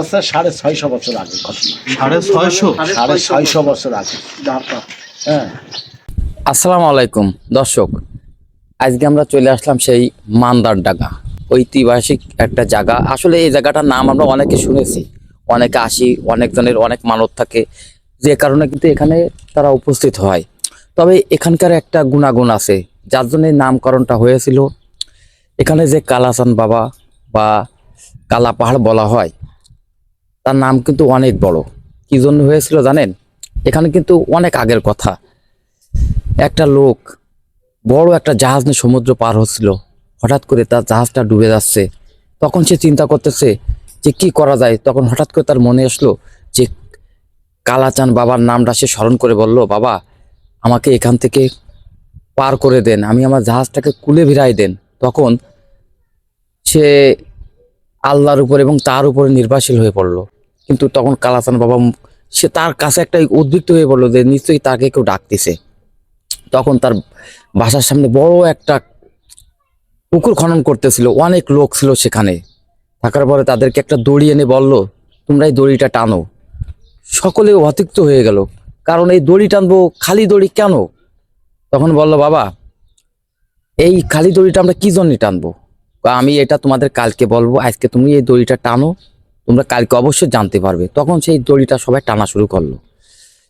যাচ্ছে সাড়ে ছয়শো বছর আগে ঘটনা। সাড়ে ছয়শো? সাড়ে ছয়শো বছর আগে। হ্যাঁ। আসসালামু আলাইকুম দর্শক। আজকে আমরা চলে আসলাম সেই মান্দার ডাগা। ঐতিহাসিক একটা জায়গা আসলে এই জায়গাটার নাম আমরা অনেকে শুনেছি। অনেকে আসি অনেকজনের অনেক মানত থাকে। যে কারণে কিন্তু এখানে তারা উপস্থিত হয়। তবে এখানকার একটা গুণাগুণ আছে। যার জন্য নামকরণটা হয়েছিল। এখানে যে কালাচান বাবা বা কালা পাহাড় বলা হয় তার নাম কিন্তু অনেক বড়। কি জন্য হয়েছিল জানেন? এখানে কিন্তু অনেক আগের কথা। একটা লোক বড় একটা জাহাজ নিয়ে সমুদ্র পার হচ্ছিল। হঠাৎ করে তার জাহাজটা ডুবে যাচ্ছে। তখন সে চিন্তা করতেছে যে কি করা যায়? তখন হঠাৎ করে তার মনে আসলো যে কালাচান বাবার নামটা সে স্মরণ করে বলল, বাবা, আমাকে এখান থেকে পার করে দেন। আমি আমার জাহাজটাকে কুলে ভিড়াই দেন। তখন সে আল্লাহর উপর এবং তার উপরে নির্ভরশীল হয়ে পড়ল। কিন্তু তখন কালাচান বাবা সে তার কাছে একটা উদ্বৃত্ত হয়ে পড়ল যে নিশ্চয়ই তাকে কেউ ডাকতেছে। তখন তার বাসার সামনে বড় একটা পুকুর খনন করতেছিল, অনেক লোক ছিল সেখানে। থাকার পরে তাদেরকে একটা দড়ি এনে বলল, তোমরা এই দড়িটা টানো। সকলে অতিক্ত হয়ে গেল, কারণ এই দড়ি টানবো খালি দড়ি কেন? তখন বলল, বাবা, এই খালি দড়িটা আমরা কি জন্য টানবো? আমি এটা তোমাদের কালকে বলব, আজকে তুমি এই দড়িটা টানো তোমরা কালকে অবশ্যই জানতে পারবে। তখন সেই দড়িটা সবাই টানা শুরু করল।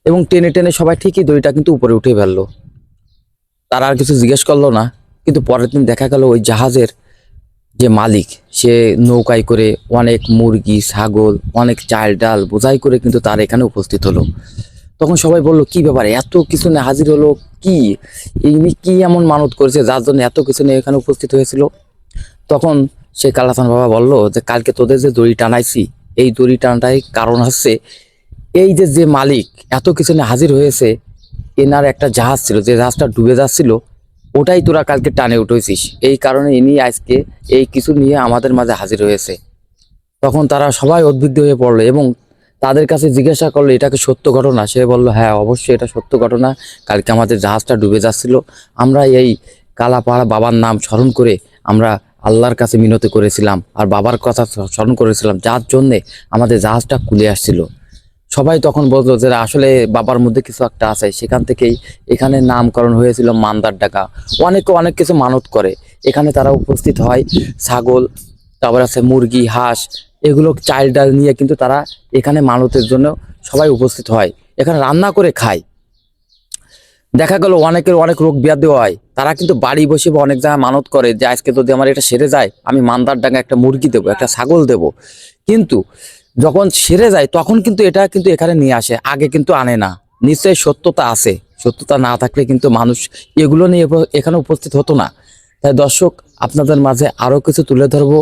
এবং টেনে টেনে সবাই ঠিকই দড়িটা কিন্তু উপরে উঠে ফেলল। তারা আর কিছু জিজ্ঞেস করল না। কিন্তু পরের দিন দেখা গেল ওই জাহাজের যে মালিক, সে নৌকায় করে অনেক মুরগি, ছাগল, অনেক চাল ডাল বোঝাই করে কিন্তু তার এখানে উপস্থিত হলো। তখন সবাই বলল, কি ব্যাপারে? এত কিছু নিয়ে হাজির হলো কি? ইনি কি এমন মানত করেছে? যার জন্য এত কিছু নিয়ে এখানে উপস্থিত হয়েছিল? তখন সে কালাসান বাবা বলল যে কালকে তোদের যে দড়ি টানাইছি, এই দড়ি টানাটাই কারণ হচ্ছে এই যে যে মালিক এত কিছু নিয়ে হাজির হয়েছে, এনার একটা জাহাজ ছিল, যে জাহাজটা ডুবে যাচ্ছিল, ওটাই তোরা কালকে টানে উঠেছিস। এই কারণে ইনি আজকে এই কিছু নিয়ে আমাদের মাঝে হাজির হয়েছে। তখন তারা সবাই উদ্বিগ্ন হয়ে পড়ল এবং তাদের কাছে জিজ্ঞাসা করল এটাকে সত্য ঘটনা? সে বলল হ্যাঁ অবশ্যই এটা সত্য ঘটনা। কালকে আমাদের জাহাজটা ডুবে যাচ্ছিল। আমরা এই কালাপাড়া বাবার নাম স্মরণ করে আমরা আল্লাহর কাছে মিনতি করেছিলাম আর বাবার কথা স্মরণ করেছিলাম, যার জন্যে আমাদের জাহাজটা কুলে আসছিল। সবাই তখন বলতো যে আসলে বাবার মধ্যে কিছু একটা আছে। সেখান থেকেই এখানে নামকরণ হয়েছিল মান্দার ডাকা। অনেকে অনেক কিছু মানত করে। এখানে তারা উপস্থিত হয় ছাগল, তারপর আছে মুরগি, হাঁস, এগুলো চাল ডাল নিয়ে কিন্তু তারা এখানে মানতের জন্য সবাই উপস্থিত হয়। এখানে রান্না করে খায়। দেখা গেল অনেকের অনেক রোগ ব্যাধি হয়। তারা কিন্তু বাড়ি বসে বা অনেক জায়গায় মানত করে যে, আজকে যদি আমার এটা সেরে যায়, আমি মান্দার ডাঙ্গা একটা মুরগি দেবো, একটা ছাগল দেবো। কিন্তু যখন সেরে যায়, তখন কিন্তু এটা কিন্তু এখানে নিয়ে আসে, আগে কিন্তু আনে না। নিশ্চয়ই সত্যতা আছে। সত্যতা না থাকলে কিন্তু মানুষ এগুলো নিয়ে এখানে উপস্থিত হতো না। তাই দর্শক, আপনাদের মাঝে আরও কিছু তুলে ধরবো।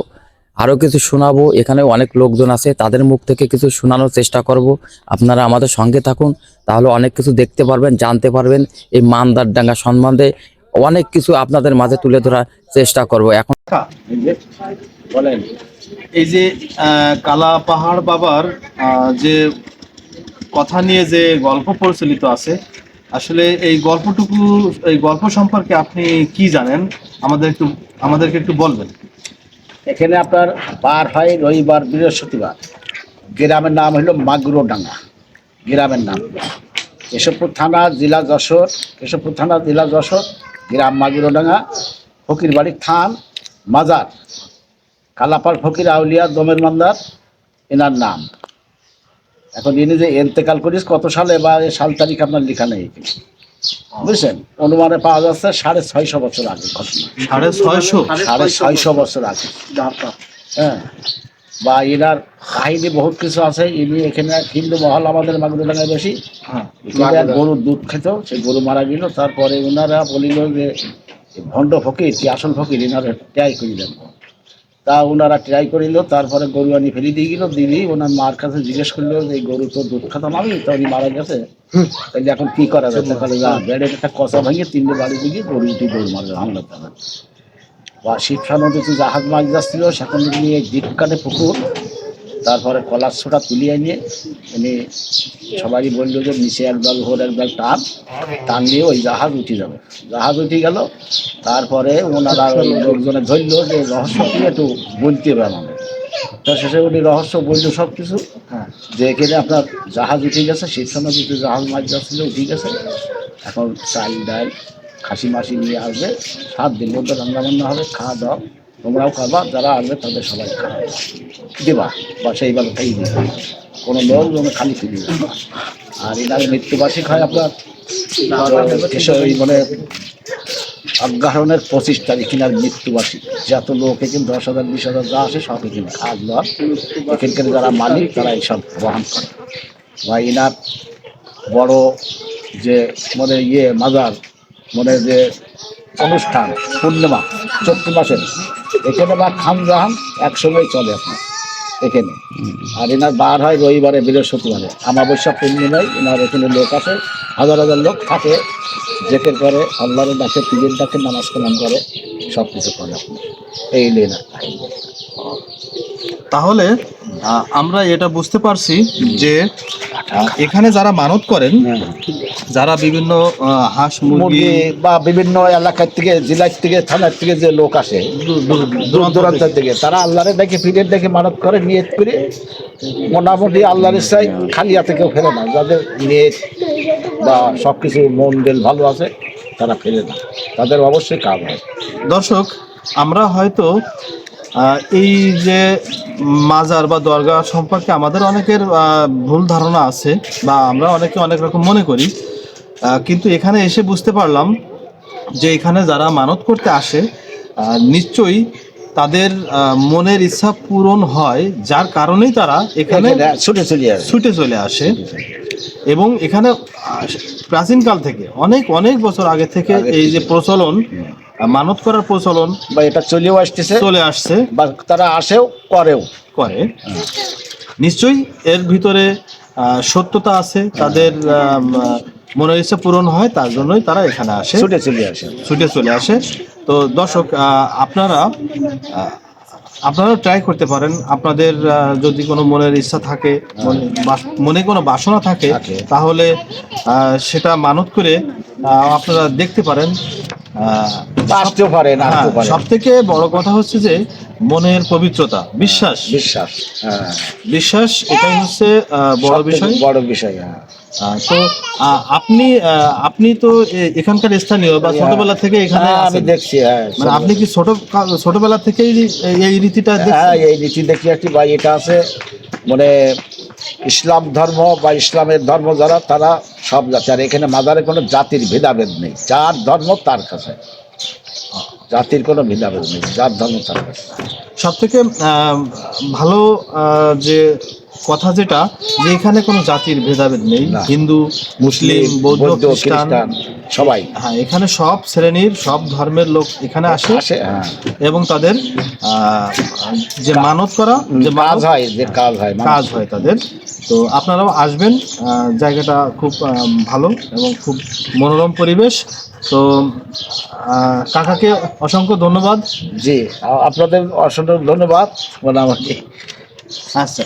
আরও কিছু শোনাবো। এখানে অনেক লোকজন আছে তাদের মুখ থেকে কিছু শোনানোর চেষ্টা করব। আপনারা আমাদের সঙ্গে থাকুন তাহলে অনেক কিছু দেখতে পারবেন জানতে পারবেন। এই মান্দার ডাঙ্গা সম্বন্ধে অনেক কিছু আপনাদের মাঝে তুলে ধরার চেষ্টা করব। এখন এই যে, বলেন। এই যে কালা পাহাড় বাবার যে কথা নিয়ে যে গল্প প্রচলিত আছে আসলে এই গল্পটুকু এই গল্প সম্পর্কে আপনি কি জানেন? আমাদের একটু আমাদেরকে একটু বলবেন। এখানে আপনার বার হয় রবিবার, বৃহস্পতিবার। গ্রামের নাম হলো মাগুরোডাঙ্গা। গ্রামের নাম। কেশবপুর থানা, জেলা যশোর। কেশবপুর থানা, জেলা যশোর। গ্রাম মাগুরোডাঙ্গা। ফকির বাড়ি থান, মাজার। কালাপাল, ফকির, আউলিয়া, দমের মান্দার, এনার নাম। এখন ইনি যে এন্তেকাল করিস, কত সালে বা সাল তারিখ আপনার লেখা নেই অনুমানে পাওয়া যাচ্ছে সাড়ে ছয়শো বছর আগে ঘটনা। সাড়ে ছয়শো? সাড়ে ছয়শো বছর আগে। হ্যাঁ। বা এনার কাহিনী বহুত কিছু আছে ইনি এখানে হিন্দু মহল আমাদের মাগুরডাঙ্গায় বেশি। হ্যাঁ। গরুর দুধ খেত সেই গরু মারা গেল তারপরে ওনারা বলিল যে ভণ্ড ফকির কি আসল ফকির এনারা ট্রাই করিলেন। তা ওনারা ট্রাই করিল তারপরে গরু আনি ফেলে দিয়ে গেল দিলি ওনার মার কাছে জিজ্ঞেস করল যে গরু তো দুধ খাতাম আমি তো উনি মারা গেছে? তাহলে এখন কি করা যায়? তাহলে যা বেড়ের একটা কষা ভেঙে তিনটে বাড়ি দিয়ে গরু উঠি গরু মারবে হামলা তারা বা শিবসা নদীতে জাহাজ মাছ যাচ্ছিল সেখান থেকে নিয়ে দ্বীপ কাটে পুকুর তারপরে কলার ছোটা তুলিয়ে নিয়ে উনি সবাই বলল যে নিচে একদল ঘোর একদল টান টান দিয়ে ওই জাহাজ উঠে যাবে। জাহাজ উঠে গেল, তারপরে ওনারা লোকজনে ধরলো যে রহস্য কি একটু বলতে হবে আমাদের। তার শেষে উনি রহস্য বলল সব কিছু যে এখানে আপনার জাহাজ উঠে গেছে, সেই সময় যদি জাহাজ মাছ যাচ্ছিল, উঠে গেছে। এখন চাল, ডাল, খাসি মাসি নিয়ে আসবে, সাত দিন মধ্যে রান্না বান্না হবে, খাওয়া দাওয়া। তোমরাও খাবা যারা আসবে তাদের সবাই খাওয়া দেবা, বা সেই বেলাটাই দিবা। কোনো লোক যেন খালি ফিরি আর এনার মৃত্যুবার্ষিক হয় আপনার মানে অজ্ঞাহরণের পঁচিশ তারিখ কিনার মৃত্যুবার্ষিক। যত লোক এখানে দশ হাজার, বিশ হাজার যা আসে সব এখানে খাওয়া দাওয়া। এখানকার যারা মালিক, তারা এইসব বহন করে। বা এনার বড় যে মানে ইয়ে মাজার মানে যে অনুষ্ঠান, পূর্ণিমা, চৈত্র মাসের এখানে বা খামজাহান একসঙ্গেই চলে আপনার এখানে। আর এনার বার হয় রবিবারে, বৃহস্পতিবারে। আমাবস্যা পূর্ণিমায় এনার এখানে লোক আছে, হাজার হাজার লোক থাকে, জেকের করে আল্লাহরের ডাকে, পীরের ডাকে নামাজ কালাম করে সব কিছু করে। আপনার এই লেনার তাহলে আমরা এটা বুঝতে পারছি যে এখানে যারা মানত করেন যারা বিভিন্ন হাঁস মুরগি বা বিভিন্ন এলাকার থেকে জেলার থেকে থানার থেকে যে লোক আসে দূর- দূরান্ত থেকে- তারা আল্লাহরে দেখে পীরের দেখে মানত করে নিয়ত করে মোটামুটি আল্লাহর ইচ্ছায় খালি হাতে কেউ ফেলে না যাদের নিয়ত বা সব কিছু মন দিল ভালো আছে তারা ফেলে না তাদের অবশ্যই কাজ হয়। দর্শক আমরা হয়তো এই যে মাজার বা দরগা সম্পর্কে আমাদের অনেকের ভুল ধারণা আছে বা আমরা অনেকে অনেক রকম মনে করি। কিন্তু এখানে এসে বুঝতে পারলাম যে এখানে যারা মানত করতে আসে নিশ্চয়ই তাদের মনের ইচ্ছা পূরণ হয় যার কারণেই তারা এখানে ছুটে চলে আসে। ছুটে চলে আসে। এবং এখানে প্রাচীনকাল থেকে অনেক অনেক বছর আগে থেকে এই যে প্রচলন আহ, মানত করার প্রচলন বা এটা চলেও আসতেছে চলে আসছে। বা তারা আসেও করেও। করে। নিশ্চয়ই এর ভিতরে সত্যতা আছে তাদের মনের ইচ্ছা পূরণ হয় তার জন্যই তারা এখানে আসে। ছুটে চলে আসে। ছুটে চলে আসে। তো দর্শক আপনারা আহ, আপনারা ট্রাই করতে পারেন। আপনাদের যদি কোনো মনের ইচ্ছা থাকে মনে- কোনো বাসনা থাকে। তাহলে সেটা মানত করে আপনারা দেখতে পারেন আসতেও পারে না পারে। সব থেকে বড় কথা হচ্ছে যে মনের পবিত্রতা বিশ্বাস। বিশ্বাস হ্যাঁ। বিশ্বাস এটাই হচ্ছে বড় বিষয়। বড় বিষয় হ্যাঁ। তো আপনি আপনি তো এখানকার স্থানীয় বা ছোটবেলা থেকে এখানে হ্যাঁ, আমি দেখছি হ্যাঁ মানে আপনি কি ছোট ছোটবেলা থেকেই এই- রীতিটা হ্যাঁ এই নীতি দেখি একটি বা এটা আছে। মানে ইসলাম ধর্ম বা ইসলামের ধর্ম যারা তারা সব জাতি আর এখানে মাজারে কোনো জাতির ভেদাভেদ নেই। যার ধর্ম তার কাছে। জাতির কোনো ভেদাভেদ নেই জাত ধর্ম কাছে। সব থেকে ভালো যে কথা যেটা যে এখানে কোনো জাতির ভেদাভেদ নেই হিন্দু মুসলিম বৌদ্ধ খ্রিস্টান সবাই। হ্যাঁ এখানে সব শ্রেণির সব ধর্মের লোক এখানে আসে আসে হ্যাঁ। এবং তাদের যে মানত করা যে কাজ হয় যে কাজ হয় কাজ হয় তাদের। তো আপনারাও আসবেন জায়গাটা খুব ভালো এবং খুব মনোরম পরিবেশ। তো কাকাকে অসংখ্য ধন্যবাদ। জি আপনাদের অসংখ্য ধন্যবাদ। মোটামুটি আচ্ছা।